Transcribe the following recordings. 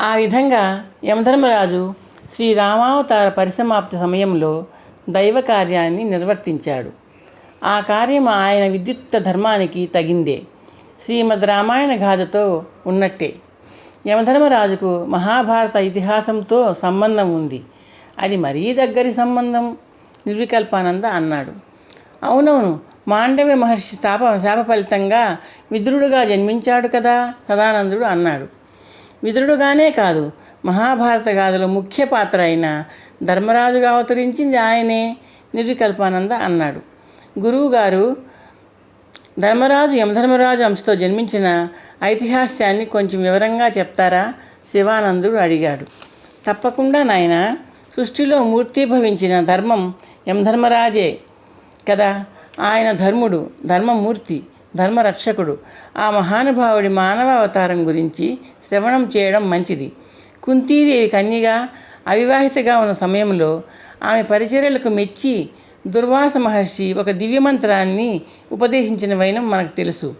ఆ విధంగా యమధర్మరాజు శ్రీరామావతార పరిసమాప్తి సమయంలో దైవ కార్యాన్ని నిర్వర్తించాడు. ఆ కార్యం ఆయన విద్యుత్త ధర్మానికి తగిందే. శ్రీమద్ రామాయణ గాథతో ఉన్నట్టే. యమధర్మరాజుకు మహాభారత ఇతిహాసంతో సంబంధం ఉంది. అది మరీ దగ్గరి సంబంధం నిర్వికల్పానంద అన్నాడు. అవునవును మాండవ్య మహర్షి శాప శాప ఫలితంగా విదురుడుగా జన్మించాడు కదా సదానందుడు అన్నాడు. విదురుడుగానే కాదు. మహాభారత గాథలో ముఖ్య పాత్ర అయిన ధర్మరాజుగా అవతరించింది ఆయనే నిర్వికల్పానంద అన్నాడు. గురువుగారు ధర్మరాజు యమధర్మరాజు అంశతో జన్మించిన ఐతిహాస్యాన్ని కొంచెం వివరంగా చెప్తారా? శివానందుడు అడిగాడు. తప్పకుండా నాయన. సృష్టిలో మూర్తిభవించిన ధర్మం యమధర్మరాజే కదా. ఆయన ధర్ముడు ధర్మమూర్తి ధర్మరక్షకుడు. ఆ మహానుభావుడి మానవ అవతారం గురించి శ్రవణం చేయడం మంచిది. కుంతీదేవి కన్యగా అవివాహితగా ఉన్న సమయంలో ఆమె పరిచర్యలకు మెచ్చి దుర్వాస మహర్షి ఒక దివ్యమంత్రాన్ని ఉపదేశించిన వైనం మనకు తెలుసు.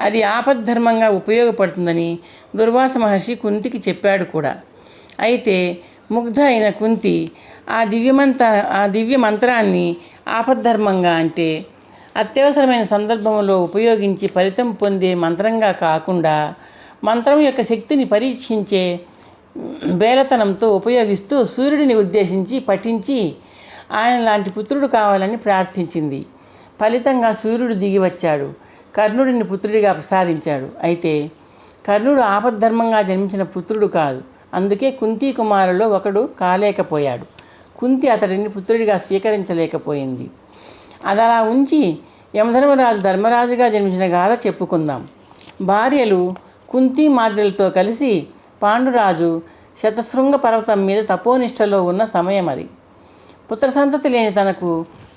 అది ఆపద్ధర్మంగా ఉపయోగపడుతుందని దుర్వాస మహర్షి కుంతికి చెప్పాడు కూడా. అయితే ముగ్ధ అయిన కుంతి ఆ దివ్యమంత ఆ దివ్య మంత్రాన్ని ఆపద్ధర్మంగా అంటే అత్యవసరమైన సందర్భంలో ఉపయోగించి ఫలితం పొందే మంత్రంగా కాకుండా మంత్రం యొక్క శక్తిని పరీక్షించే బేలతనంతో ఉపయోగిస్తూ సూర్యుడిని ఉద్దేశించి పఠించి ఆయన లాంటి పుత్రుడు కావాలని ప్రార్థించింది. ఫలితంగా సూర్యుడు దిగి వచ్చాడు. కర్ణుడిని పుత్రుడిగా ప్రసాదించాడు. అయితే కర్ణుడు ఆపద్ధర్మంగా జన్మించిన పుత్రుడు కాదు. అందుకే కుంతి కుమారులో ఒకడు కాలేకపోయాడు. కుంతి అతడిని పుత్రుడిగా స్వీకరించలేకపోయింది. అది అలా ఉంచి యమధర్మరాజు ధర్మరాజుగా జన్మించిన గాథ చెప్పుకుందాం. భార్యలు కుంతి మాద్రిలతో కలిసి పాండురాజు శతశృంగ పర్వతం మీద తపోనిష్టలో ఉన్న సమయం అది. పుత్ర సంతతి లేని తనకు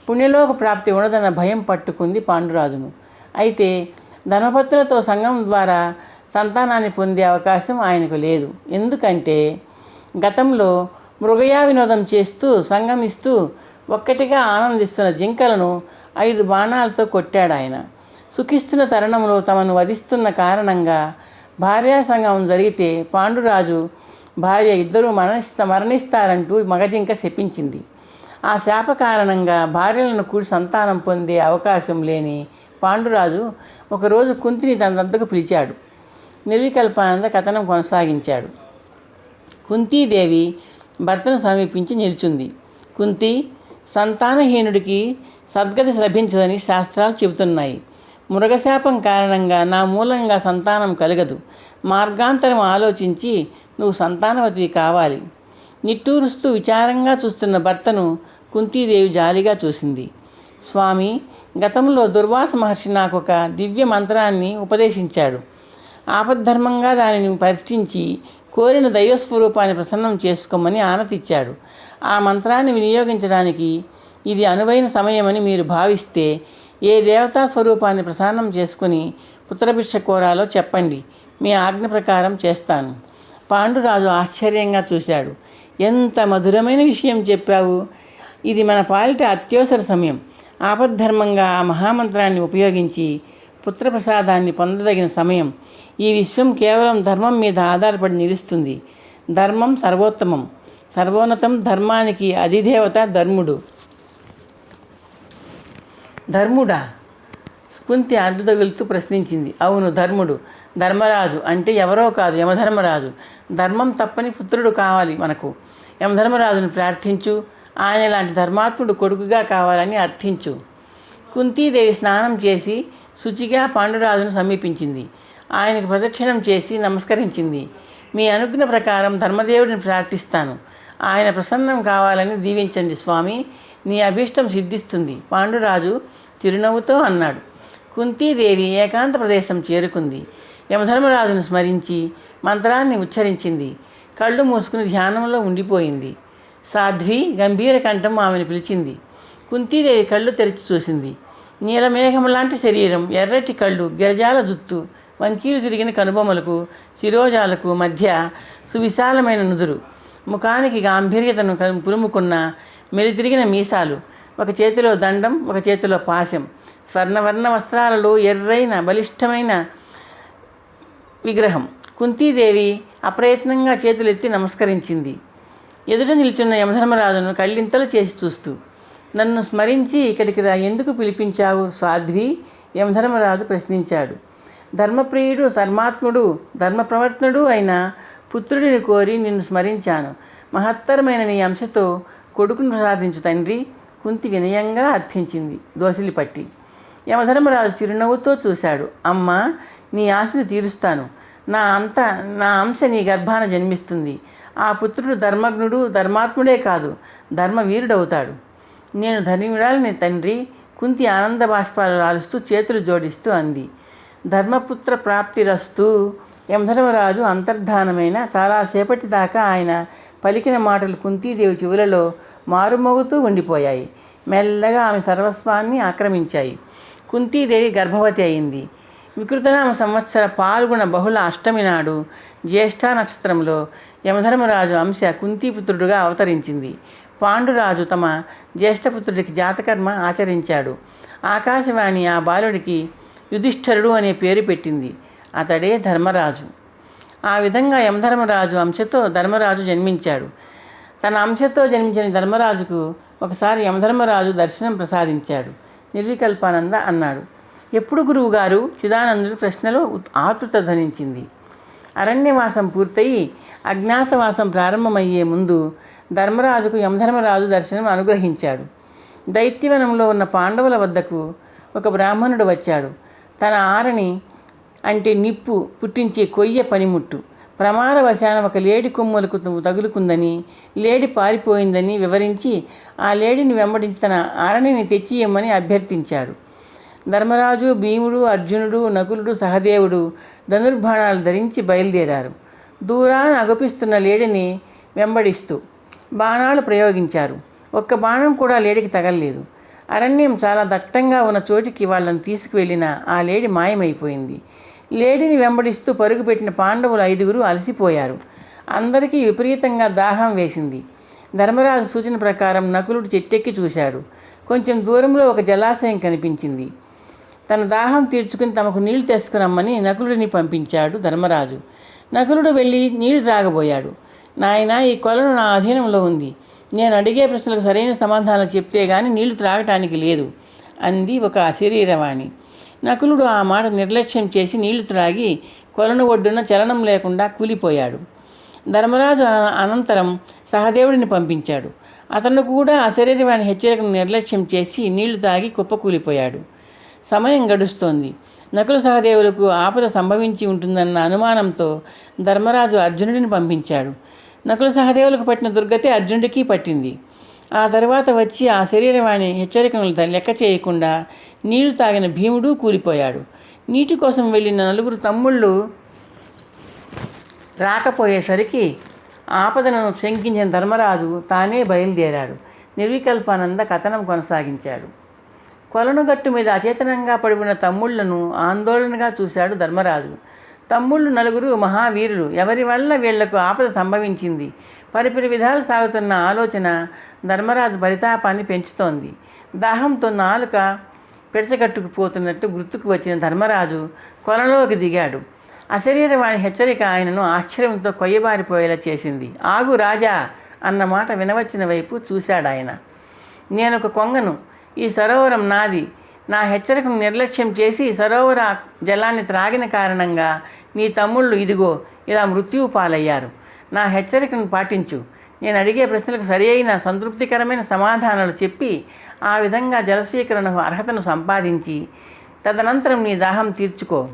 పుణ్యలోక ప్రాప్తి ఉండదన్న భయం పట్టుకుంది పాండురాజును. అయితే ధనపత్రులతో సంఘం ద్వారా సంతానాన్ని పొందే అవకాశం ఆయనకు లేదు. ఎందుకంటే గతంలో మృగయా వినోదం చేస్తూ సంగమిస్తూ ఒక్కటిగా ఆనందిస్తున్న జింకలను ఐదు బాణాలతో కొట్టాడు ఆయన సుఖిస్తున్న తరుణంలో తమను వధిస్తున్న కారణంగా భార్యా సంగమం జరిగితే పాండురాజు భార్య ఇద్దరూ మరణిస్త మరణిస్తారంటూ మగజింక శపించింది. ఆ శాప కారణంగా భార్యలను కూడి సంతానం పొందే అవకాశం లేని పాండురాజు ఒకరోజు కుంతిని తన దద్దకు పిలిచాడు. నిర్వికల్పానంద కథనం కొనసాగించాడు. కుంతీదేవి భర్తను సమీపించి నిల్చుంది. కుంతి సంతానహీనుడికి సద్గతి లభించదని శాస్త్రాలు చెబుతున్నాయి. మృగశాపం కారణంగా నా మూలంగా సంతానం కలగదు. మార్గాంతరం ఆలోచించి నువ్వు సంతానవతివి కావాలి. నిట్టూరుస్తూ విచారంగా చూస్తున్న భర్తను కుంతీదేవి జాలిగా చూసింది. స్వామి గతంలో దుర్వాస మహర్షి నాకు ఒక దివ్య మంత్రాన్ని ఉపదేశించాడు. ఆపద్ధర్మంగా దానిని పరీక్షించి కోరిన దైవస్వరూపాన్ని ప్రసన్నం చేసుకోమని ఆనతిచ్చాడు. ఆ మంత్రాన్ని వినియోగించడానికి ఇది అనువైన సమయమని మీరు భావిస్తే ఏ దేవతా స్వరూపాన్ని ప్రసన్నం చేసుకుని పుత్రభిక్ష కోరాలో చెప్పండి. మీ ఆజ్ఞ ప్రకారం చేస్తాను. పాండురాజు ఆశ్చర్యంగా చూశాడు. ఎంత మధురమైన విషయం చెప్పావు. ఇది మన పాలిట అత్యవసర సమయం. ఆపద్ధర్మంగా ఆ మహామంత్రాన్ని ఉపయోగించి పుత్రప్రసాదాన్ని పొందదగిన సమయం. ఈ విశ్వం కేవలం ధర్మం మీద ఆధారపడి నిలుస్తుంది. ధర్మం సర్వోత్తమం. సర్వోన్నతం ధర్మానికి అధిదేవత ధర్ముడు. ధర్ముడా? కుంతి అడ్డుతగులుతూ ప్రశ్నించింది. అవును ధర్ముడు. ధర్మరాజు అంటే ఎవరో కాదు యమధర్మరాజు. ధర్మం తప్పని పుత్రుడు కావాలి మనకు. యమధర్మరాజును ప్రార్థించు. ఆయన లాంటి ధర్మాత్ముడు కొడుకుగా కావాలని అర్థించు. కుంతీదేవి స్నానం చేసి శుచిగా పాండురాజును సమీపించింది. ఆయనకు ప్రదక్షిణం చేసి నమస్కరించింది. మీ అనుజ్ఞ ప్రకారం ధర్మదేవుడిని ప్రార్థిస్తాను. ఆయన ప్రసన్నం కావాలని దీవించండి స్వామి. నీ అభీష్టం సిద్ధిస్తుంది. పాండురాజు చిరునవ్వుతో అన్నాడు. కుంతీదేవి ఏకాంత ప్రదేశం చేరుకుంది. యమధర్మరాజును స్మరించి మంత్రాన్ని ఉచ్చరించింది. కళ్ళు మూసుకుని ధ్యానంలో ఉండిపోయింది. సాధ్వి గంభీర కంఠం ఆమెను పిలిచింది. కుంతీదేవి కళ్ళు తెరిచి చూసింది. నీలమేఘం లాంటి శరీరం ఎర్రటి కళ్ళు గిరజాల జుత్తు వంకీలు తిరిగిన కనుబొమ్మలకు శిరోజాలకు మధ్య సువిశాలమైన నుదురు. ముఖానికి గాంభీర్యతను కురుముకున్న పులుముకున్న మెలితిరిగిన మీసాలు ఒక చేతిలో దండం ఒక చేతిలో పాశం. స్వర్ణవర్ణ వస్త్రాలలో ఎర్రైన బలిష్టమైన విగ్రహం. కుంతీదేవి అప్రయత్నంగా చేతులెత్తి నమస్కరించింది. ఎదుట నిల్చున్న యమధర్మరాజును కళ్ళింతలు చేసి చూస్తూ నన్ను స్మరించి ఇక్కడికి రా ఎందుకు పిలిపించావు సాధ్వి యమధర్మరాజు ప్రశ్నించాడు. ధర్మప్రియుడు ధర్మాత్ముడు ధర్మప్రవర్తనుడు అయిన పుత్రుడిని కోరి నిన్ను స్మరించాను. మహత్తరమైన నీ అంశతో కొడుకును ప్రసాదించు తండ్రి కుంతి వినయంగా అర్థించింది దోసిలి పట్టి యమధర్మరాజు చిరునవ్వుతో చూశాడు. అమ్మ నీ ఆశను తీరుస్తాను. నా అంత నా అంశ నీ గర్భాన జన్మిస్తుంది. ఆ పుత్రుడు ధర్మజ్ఞుడు ధర్మాత్ముడే కాదు ధర్మవీరుడవుతాడు. నేను ధర్మిరాలని తండ్రి కుంతి ఆనంద బాష్పాలు రాలుస్తూ చేతులు జోడిస్తూ అంది. ధర్మపుత్ర ప్రాప్తిరస్తు యమధర్మరాజు అంతర్ధానమైన చాలాసేపటి దాకా ఆయన పలికిన మాటలు కుంతీదేవి చెవులలో మారుమోగుతూ ఉండిపోయాయి. మెల్లగా ఆమె సర్వస్వాన్ని ఆక్రమించాయి. కుంతీదేవి గర్భవతి అయింది. వికృతనామ సంవత్సర పాల్గొన బహుళ అష్టమి నాడు జ్యేష్ఠ నక్షత్రంలో యమధర్మరాజు అంశ కుంతీపుత్రుడుగా అవతరించింది. పాండురాజు తమ జ్యేష్ఠపుత్రుడికి జాతకర్మ ఆచరించాడు. ఆకాశవాణి ఆ బాలుడికి యుధిష్ఠరుడు అనే పేరు పెట్టింది. అతడే ధర్మరాజు. ఆ విధంగా యమధర్మరాజు అంశతో ధర్మరాజు జన్మించాడు. తన అంశతో జన్మించిన ధర్మరాజుకు ఒకసారి యమధర్మరాజు దర్శనం ప్రసాదించాడు. నిర్వికల్పానంద అన్నాడు. ఎప్పుడు గురువుగారు? చిదానందుడు ప్రశ్నలో ఉత్- ఆతృత ధనించింది అరణ్యవాసం పూర్తయి అజ్ఞాతవాసం ప్రారంభమయ్యే ముందు ధర్మరాజుకు యమధర్మరాజు దర్శనం అనుగ్రహించాడు. దైత్యవనంలో ఉన్న పాండవుల వద్దకు ఒక బ్రాహ్మణుడు వచ్చాడు. తన ఆరని అంటే నిప్పు పుట్టించే కొయ్య పనిముట్టు. ప్రమాదవశాన ఒక లేడి కొమ్ములకు తగులుకుందని లేడి పారిపోయిందని వివరించి ఆ లేడిని వెంబడించి తన ఆరణిని తెచ్చియమ్మని అభ్యర్థించాడు. ధర్మరాజు భీముడు అర్జునుడు నకులుడు సహదేవుడు ధనుర్బాణాలు ధరించి బయలుదేరారు. దూరాన అగుపిస్తున్న లేడిని వెంబడిస్తూ బాణాలు ప్రయోగించారు. ఒక్క బాణం కూడా లేడికి తగలలేదు. అరణ్యం చాలా దట్టంగా ఉన్న చోటికి వాళ్ళని తీసుకువెళ్ళిన ఆ లేడి మాయమైపోయింది. లేడిని వెంబడిస్తూ పరుగుపెట్టిన పాండవులు ఐదుగురు అలసిపోయారు. అందరికీ విపరీతంగా దాహం వేసింది. ధర్మరాజు సూచన ప్రకారం నకులుడు చెట్టెక్కి చూశాడు. కొంచెం దూరంలో ఒక జలాశయం కనిపించింది. తన దాహం తీర్చుకుని తమకు నీళ్ళు తెసుకురమ్మని నకులుడిని పంపించాడు ధర్మరాజు. నకులుడు వెళ్ళి నీళ్ళు త్రాగబోయాడు. నాయన ఈ కొలను నా అధీనంలో ఉంది. నేను అడిగే ప్రశ్నలకు సరైన సమాధానాలు చెప్తే గాని నీళ్ళు త్రాగటానికి లేదు అంది ఒక శరీరవాణి నకులుడు ఆ మాట నిర్లక్ష్యం చేసి నీళ్ళు త్రాగి కొలను ఒడ్డున చలనం లేకుండా కూలిపోయాడు. ధర్మరాజు అనంతరం సహదేవుడిని పంపించాడు. అతను కూడా అశరీరమైన హెచ్చరికను నిర్లక్ష్యం చేసి నీళ్ళు తాగి కుప్పకూలిపోయాడు. సమయం గడుస్తోంది. నకుల సహదేవులకు ఆపద సంభవించి ఉంటుందన్న అనుమానంతో ధర్మరాజు అర్జునుడిని పంపించాడు. నకుల సహదేవులకు పట్టిన దుర్గతే అర్జునుడికి పట్టింది. ఆ తర్వాత వచ్చి ఆ శరీరవాణి హెచ్చరికలు లెక్క చేయకుండా నీళ్ళు తాగిన భీముడు కూలిపోయాడు. నీటి కోసం వెళ్ళిన నలుగురు తమ్ముళ్ళు రాకపోయేసరికి ఆపదను శంకించిన ధర్మరాజు తానే బయలుదేరాడు. నిర్వికల్పానంద కథనం కొనసాగించాడు. కొలనుగట్టు మీద అచేతనంగా పడి ఉన్న తమ్ముళ్ళను ఆందోళనగా చూశాడు ధర్మరాజు. తమ్ముళ్ళు నలుగురు మహావీరులు. ఎవరి వల్ల వీళ్ళకు ఆపద సంభవించింది? పరిపరి విధాలు సాగుతున్న ఆలోచన ధర్మరాజు పరితాపాన్ని పెంచుతోంది. దాహంతో నాలుక పిడచగట్టుకుపోతున్నట్టు గుర్తుకు వచ్చిన ధర్మరాజు కొలలోకి దిగాడు. అశరీరవాణి హెచ్చరిక ఆయనను ఆశ్చర్యంతో కొయ్యబారిపోయేలా చేసింది. ఆగు రాజా అన్న మాట వినవచ్చిన వైపు చూశాడాయన. నేనొక నేను ఒక కొంగను. ఈ సరోవరం నాది. నా హెచ్చరికను నిర్లక్ష్యం చేసి సరోవర జలాన్ని త్రాగిన కారణంగా నీ తమ్ముళ్ళు ఇదిగో ఇలా మృత్యువు పాలయ్యారు నా హెచ్చరికను పాటించు. నేను అడిగే ప్రశ్నలకు సరి అయిన సంతృప్తికరమైన సమాధానాలు చెప్పి ఆ విధంగా జలస్వీకరణకు అర్హతను సంపాదించి తదనంతరం నీ దాహం తీర్చుకో.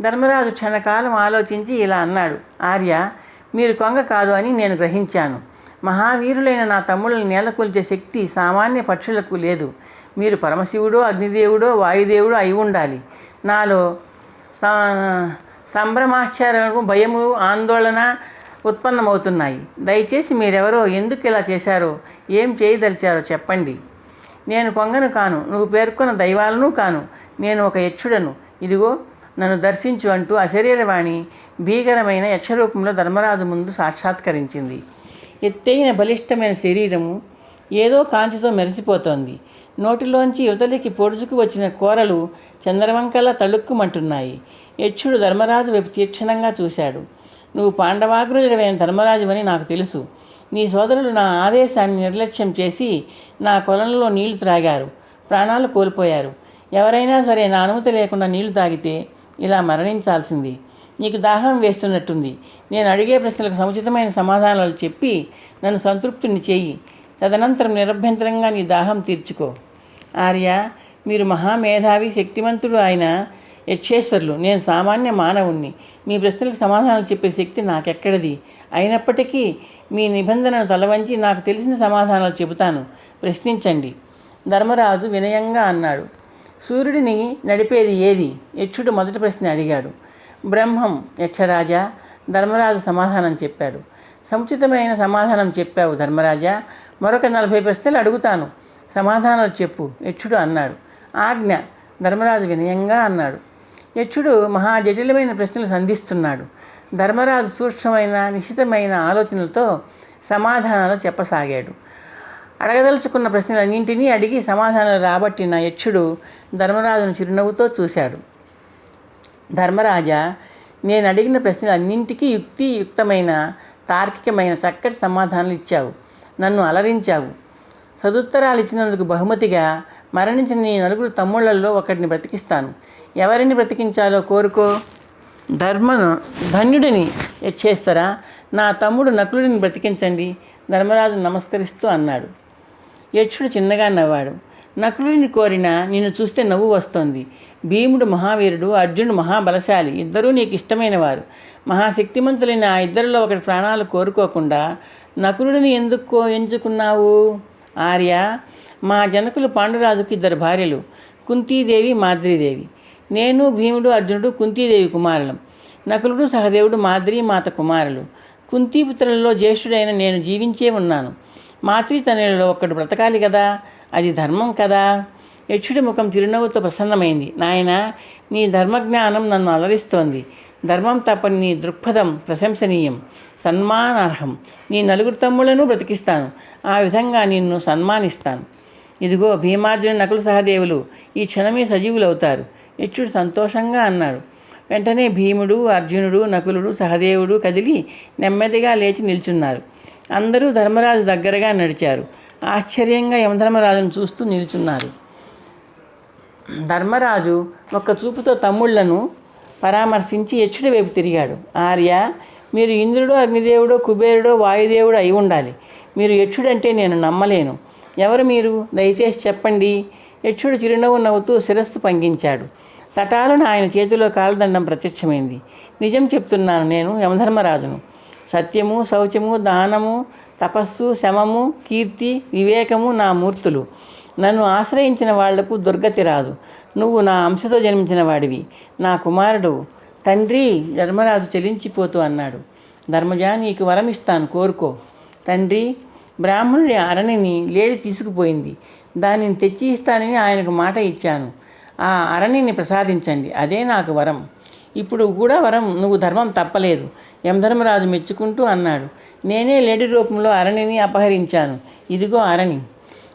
ధర్మరాజు క్షణకాలం ఆలోచించి ఇలా అన్నాడు. ఆర్య మీరు కొంగ కాదు అని నేను గ్రహించాను. మహావీరులైన నా తమ్ముళ్ళని నేలకొల్చే శక్తి సామాన్య పక్షులకు లేదు. మీరు పరమశివుడో అగ్నిదేవుడో వాయుదేవుడో అయి ఉండాలి. నాలో సంభ్రమాశ్చర్యము భయము ఆందోళన ఉత్పన్నమవుతున్నాయి. దయచేసి మీరెవరో ఎందుకు ఇలా చేశారో ఏం చేయదలిచారో చెప్పండి. నేను కొంగను కాను నువ్వు పేర్కొన్న దైవాలను కాను. నేను ఒక యక్షుడను. ఇదిగో నన్ను దర్శించు అంటూ అశరీరవాణి భీకరమైన యక్షరూపంలో ధర్మరాజు ముందు సాక్షాత్కరించింది. ఎత్తైన బలిష్టమైన శరీరము ఏదో కాంతితో మెరిసిపోతోంది. నోటిలోంచి యువతలికి పొడుచుకు వచ్చిన కూరలు చంద్రవంకలా తళుక్కుమంటున్నాయి. యక్షుడు ధర్మరాజు వైపు తీక్షణంగా చూశాడు. నువ్వు పాండవాగ్రజుడైన ధర్మరాజువని నాకు తెలుసు. నీ సోదరులు నా ఆదేశాన్ని నిర్లక్ష్యం చేసి నా కొలంలో నీళ్ళు త్రాగారు. ప్రాణాలు కోల్పోయారు. ఎవరైనా సరే నా అనుమతి లేకుండా నీళ్ళు తాగితే ఇలా మరణించాల్సింది. నీకు దాహం వేస్తున్నట్టుంది. నేను అడిగే ప్రశ్నలకు సముచితమైన సమాధానాలు చెప్పి నన్ను సంతృప్తిని చెయ్యి తదనంతరం నిరభ్యంతరంగా నీ దాహం తీర్చుకో. ఆర్య మీరు మహామేధావి శక్తివంతుడు ఆయన యక్షేశ్వర్లు. నేను సామాన్య మానవుణ్ణి. మీ ప్రశ్నలకు సమాధానాలు చెప్పే శక్తి నాకెక్కడిది? అయినప్పటికీ మీ నిబంధనను తలవంచి నాకు తెలిసిన సమాధానాలు చెబుతాను. ప్రశ్నించండి. ధర్మరాజు వినయంగా అన్నాడు. సూర్యుడిని నడిపేది ఏది? యక్షుడు మొదటి ప్రశ్న అడిగాడు. బ్రహ్మం యక్షరాజా ధర్మరాజు సమాధానం చెప్పాడు. సముచితమైన సమాధానం చెప్పావు ధర్మరాజా. మరొక నలభై ప్రశ్నలు అడుగుతాను. సమాధానాలు చెప్పు యక్షుడు అన్నాడు. ఆజ్ఞ ధర్మరాజు వినయంగా అన్నాడు. యక్షుడు మహా జటిలమైన ప్రశ్నలు సంధిస్తున్నాడు. ధర్మరాజు సూక్ష్మమైన నిశ్చితమైన ఆలోచనలతో సమాధానాలు చెప్పసాగాడు. అడగదలుచుకున్న ప్రశ్నలన్నింటినీ అడిగి సమాధానాలు రాబట్టిన యక్షుడు ధర్మరాజును చిరునవ్వుతో చూశాడు. ధర్మరాజా నేను అడిగిన ప్రశ్నలన్నింటికీ యుక్తియుక్తమైన తార్కికమైన చక్కటి సమాధానాలు ఇచ్చావు. నన్ను అలరించావు. సదుత్తరాలు ఇచ్చినందుకు బహుమతిగా మరణించిన నీ నలుగురు తమ్ముళ్ళలో ఒకటిని బ్రతికిస్తాను. ఎవరిని బ్రతికించాలో కోరుకో. ధర్మను ధన్యుడిని యచ్చేస్తారా నా తమ్ముడు నకులుడిని బ్రతికించండి. ధర్మరాజు నమస్కరిస్తూ అన్నాడు. యక్షుడు చిన్నగా నవ్వాడు. నకులుడిని కోరిన నిన్ను చూస్తే నవ్వు వస్తోంది. భీముడు మహావీరుడు అర్జునుడు మహాబలశాలి ఇద్దరూ నీకు ఇష్టమైన వారు. మహాశక్తిమంతులైన ఆ ఇద్దరిలో ఒకటి ప్రాణాలు కోరుకోకుండా నకులుడిని ఎందుకు ఎంచుకున్నావు? ఆర్య మా జనకులు పాండురాజుకు ఇద్దరు భార్యలు కుంతీదేవి మాద్రీదేవి. నేను భీముడు అర్జునుడు కుంతీదేవి కుమారులం. నకులుడు సహదేవుడు మాద్రి మాత కుమారులు. కుంతీపుత్రులలో జ్యేష్ఠుడైన నేను జీవించే ఉన్నాను. మాతృతనయులలో ఒక్కడు బ్రతకాలి కదా? అది ధర్మం కదా? యక్షుడి ముఖం చిరునవ్వుతో ప్రసన్నమైంది. నాయన నీ ధర్మజ్ఞానం నన్ను అలరిస్తోంది. ధర్మం తప్పని నీ దృక్పథం ప్రశంసనీయం. సన్మానార్హం. నీ నలుగురు తమ్ములను బ్రతికిస్తాను. ఆ విధంగా నిన్ను సన్మానిస్తాను. ఇదిగో భీమార్జున నకులు సహదేవులు ఈ క్షణమే సజీవులవుతారు. యక్షుడు సంతోషంగా అన్నాడు. వెంటనే భీముడు అర్జునుడు నకులుడు సహదేవుడు కదిలి నెమ్మదిగా లేచి నిల్చున్నారు. అందరూ ధర్మరాజు దగ్గరగా నడిచారు. ఆశ్చర్యంగా యమధర్మరాజును చూస్తూ నిల్చున్నారు. ధర్మరాజు ఒక్క చూపుతో తమ్ముళ్ళను పరామర్శించి యక్షుడి వైపు తిరిగాడు. ఆర్య మీరు ఇంద్రుడో అగ్నిదేవుడో కుబేరుడో వాయుదేవుడు అయి ఉండాలి. మీరు యక్షుడంటే నేను నమ్మలేను. ఎవరు మీరు? దయచేసి చెప్పండి. యక్షుడు చిరునవ్వు నవ్వుతూ శిరస్సు పంగించాడు. తటాలను ఆయన చేతిలో కాలదండం ప్రత్యక్షమైంది. నిజం చెప్తున్నాను నేను యమధర్మరాజును. సత్యము శౌచము దానము తపస్సు శమము కీర్తి వివేకము నా మూర్తులు. నన్ను ఆశ్రయించిన వాళ్ళకు దుర్గతి రాదు. నువ్వు నా అంశతో జన్మించిన వాడివి. నా కుమారుడు తండ్రి ధర్మరాజు చెలించిపోతూ అన్నాడు. ధర్మజ నీకు వరం ఇస్తాను కోరుకో. తండ్రి బ్రాహ్మణుడి అరణిని లేడి తీసుకుపోయింది. దానిని తెచ్చి ఇస్తానని ఆయనకు మాట ఇచ్చాను. ఆ అరణిని ప్రసాదించండి అదే నాకు వరం. ఇప్పుడు కూడా వరం నువ్వు ధర్మం తప్పలేదు. యమధర్మరాజు మెచ్చుకుంటూ అన్నాడు. నేనే లేడి రూపంలో అరణిని అపహరించాను. ఇదిగో అరణి.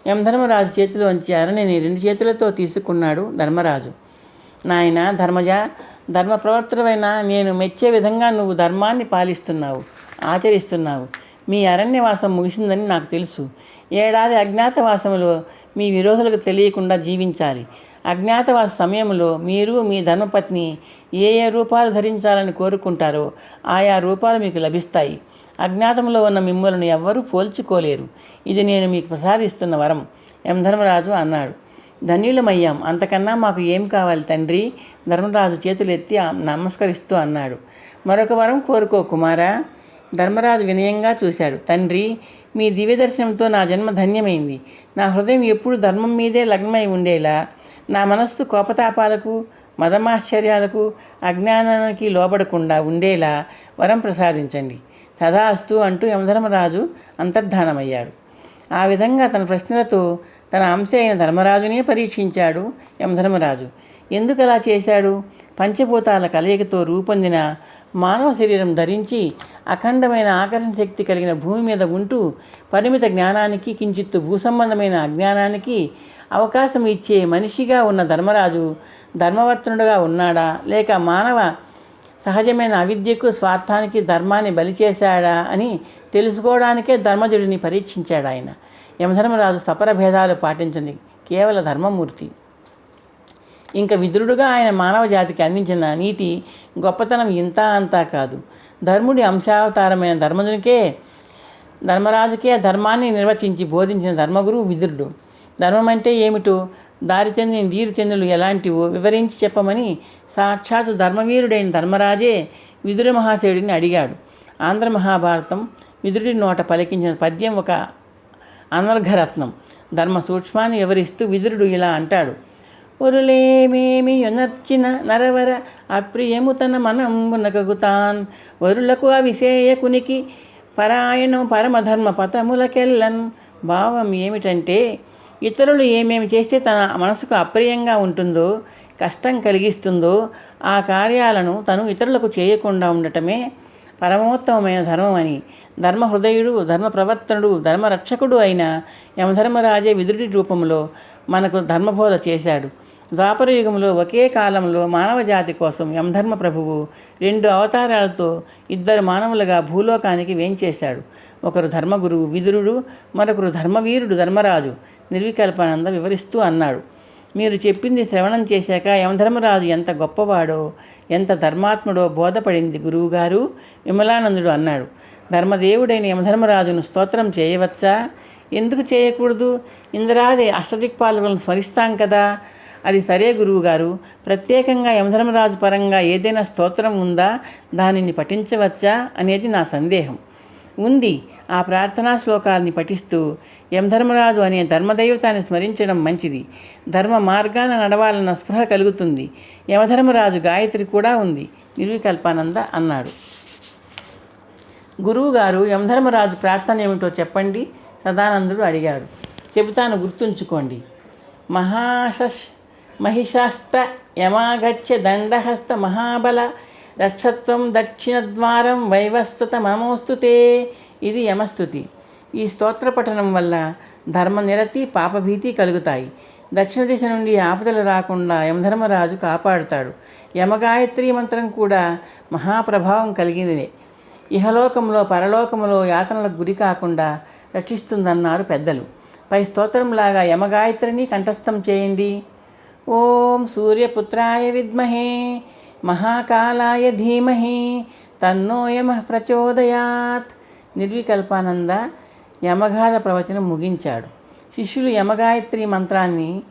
యమధర్మరాజు చేతిలోంచి అరణిని రెండు చేతులతో తీసుకున్నాడు ధర్మరాజు. నాయన ధర్మజ ధర్మ ప్రవర్తనమైన నేను మెచ్చే విధంగా నువ్వు ధర్మాన్ని పాలిస్తున్నావు ఆచరిస్తున్నావు. మీ అరణ్యవాసం ముగిసిందని నాకు తెలుసు. ఏడాది అజ్ఞాతవాసములో మీ విరోధులకు తెలియకుండా జీవించాలి. అజ్ఞాతవాస సమయంలో మీరు మీ ధర్మపత్ని ఏ ఏ రూపాలు ధరించాలని కోరుకుంటారో ఆయా రూపాలు మీకు లభిస్తాయి. అజ్ఞాతంలో ఉన్న మిమ్మల్ని ఎవ్వరూ పోల్చుకోలేరు. ఇది నేను మీకు ప్రసాదిస్తున్న వరం. యమధర్మరాజు అన్నాడు. ధన్యులమయ్యాం. అంతకన్నా మాకు ఏం కావాలి తండ్రి? ధర్మరాజు చేతులెత్తి నమస్కరిస్తూ అన్నాడు. మరొక వరం కోరుకో కుమారా. ధర్మరాజు వినయంగా చూశాడు. తండ్రి మీ దివ్య దర్శనంతో నా జన్మ ధన్యమైంది. నా హృదయం ఎప్పుడు ధర్మం మీదే లగ్నమై ఉండేలా. నా మనస్సు కోపతాపాలకు మదమాశ్చర్యాలకు అజ్ఞానానికి లోబడకుండా ఉండేలా వరం ప్రసాదించండి. తదాస్తు అంటూ యమధర్మరాజు అంతర్ధానమయ్యాడు. ఆ విధంగా తన ప్రశ్నలతో తన అంశ అయిన ధర్మరాజునే పరీక్షించాడు యమధర్మరాజు ఎందుకు అలా చేశాడు? పంచభూతాల కలయికతో రూపొందిన మానవ శరీరం ధరించి అఖండమైన ఆకర్షణ శక్తి కలిగిన భూమి మీద ఉంటూ పరిమిత జ్ఞానానికి కించిత్తు భూసంబంధమైన అజ్ఞానానికి అవకాశం ఇచ్చే మనిషిగా ఉన్న ధర్మరాజు ధర్మవర్తనుడుగా ఉన్నాడా? లేక మానవ సహజమైన అవిద్యకు స్వార్థానికి ధర్మాన్ని బలి చేశాడా? అని తెలుసుకోవడానికే ధర్మజుడిని పరీక్షించాడు ఆయన. యమధర్మరాజు సపర భేదాలు పాటించని కేవల ధర్మమూర్తి. ఇంకా విదురుడుగా ఆయన మానవ జాతికి అందించిన నీతి గొప్పతనం ఇంత అంతా కాదు. ధర్ముడి అంశావతారమైన ధర్మజునికే ధర్మరాజుకే ధర్మాన్ని నిర్వచించి బోధించిన ధర్మగురు విదురుడు. ధర్మం అంటే ఏమిటో దారి చెందిన దీరు చెందులు ఎలాంటివో వివరించి చెప్పమని సాక్షాత్తు ధర్మవీరుడైన ధర్మరాజే విదుర మహాశయుడిని అడిగాడు. ఆంధ్ర మహాభారతం విదురుడి నోట పలికించిన పద్యం ఒక అనర్ఘరత్నం. ధర్మ సూక్ష్మాన్ని వివరిస్తూ విదురుడు ఇలా అంటాడు. వరులేమేమి యొనర్చిన నరవర అప్రియము తన మనంబునకగుతాన్ వరులకు అవిసేయకునికి పరాయణం పరమధర్మ పతములకెల్లన్ భావం ఏమిటంటే ఇతరులు ఏమేమి చేస్తే తన మనసుకు అప్రియంగా ఉంటుందో కష్టం కలిగిస్తుందో ఆ కార్యాలను తను ఇతరులకు చేయకుండా ఉండటమే పరమోత్తమమైన ధర్మం అని ధర్మ హృదయుడు ధర్మ ప్రవర్తనుడు ధర్మరక్షకుడు అయిన యమధర్మరాజే విదురుడి రూపంలో మనకు ధర్మబోధ చేశాడు. ద్వాపర యుగంలో ఒకే కాలంలో మానవ జాతి కోసం యమధర్మ ప్రభువు రెండు అవతారాలతో ఇద్దరు మానవులుగా భూలోకానికి వేంచేశాడు. ఒకరు ధర్మగురువు విదురుడు మరొకరు ధర్మవీరుడు ధర్మరాజు నిర్వికల్పానంద వివరిస్తూ అన్నాడు. మీరు చెప్పింది శ్రవణం చేశాక యమధర్మరాజు ఎంత గొప్పవాడో ఎంత ధర్మాత్ముడో బోధపడింది గురువుగారు విమలానందుడు అన్నాడు. ధర్మదేవుడైన యమధర్మరాజును స్తోత్రం చేయవచ్చా? ఎందుకు చేయకూడదు? ఇంద్రాది అష్టదిక్పాలకులను స్మరిస్తాం కదా. అది సరే గురువుగారు. ప్రత్యేకంగా యమధర్మరాజు పరంగా ఏదైనా స్తోత్రం ఉందా? దానిని పఠించవచ్చా? అనేది నా సందేహం. ఉంది. ఆ ప్రార్థనా శ్లోకాల్ని పఠిస్తూ యమధర్మరాజు అనే ధర్మదైవతాన్ని స్మరించడం మంచిది. ధర్మ మార్గాన నడవాలన్న స్పృహ కలుగుతుంది. యమధర్మరాజు గాయత్రి కూడా ఉంది. నిర్వికల్పానంద అన్నాడు. గురువుగారు యమధర్మరాజు ప్రార్థన ఏమిటో చెప్పండి. సదానందుడు అడిగాడు. చెబుతాను గుర్తుంచుకోండి. మహాశష్ మహిషాస్త యమాగచ్చ దండహస్త మహాబల రక్షత్వం దక్షిణద్వారం వైవస్వత మమోస్తుతే ఇది యమస్థుతి ఈ స్తోత్ర పఠనం వల్ల ధర్మనిరతి పాపభీతి కలుగుతాయి. దక్షిణ దిశ నుండి ఆపదలు రాకుండా యమధర్మరాజు కాపాడుతాడు. యమగాయత్రి మంత్రం కూడా మహాప్రభావం కలిగిందే ఇహలోకంలో పరలోకంలో యాతనలకు గురి కాకుండా రక్షిస్తుందన్నారు పెద్దలు. పై స్తోత్రంలాగా యమగాయత్రిని కంఠస్థం చేయండి. ఓం సూర్యపుత్రాయ విద్మహే. మహాకాలాయ ధీమహి తన్నో యమ ప్రచోదయాత్. నిర్వికల్పానంద యమగాథ ప్రవచనం ముగించాడు. శిష్యులు యమగాయత్రి మంత్రాన్ని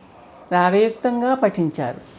రాగయుక్తంగా పఠించారు.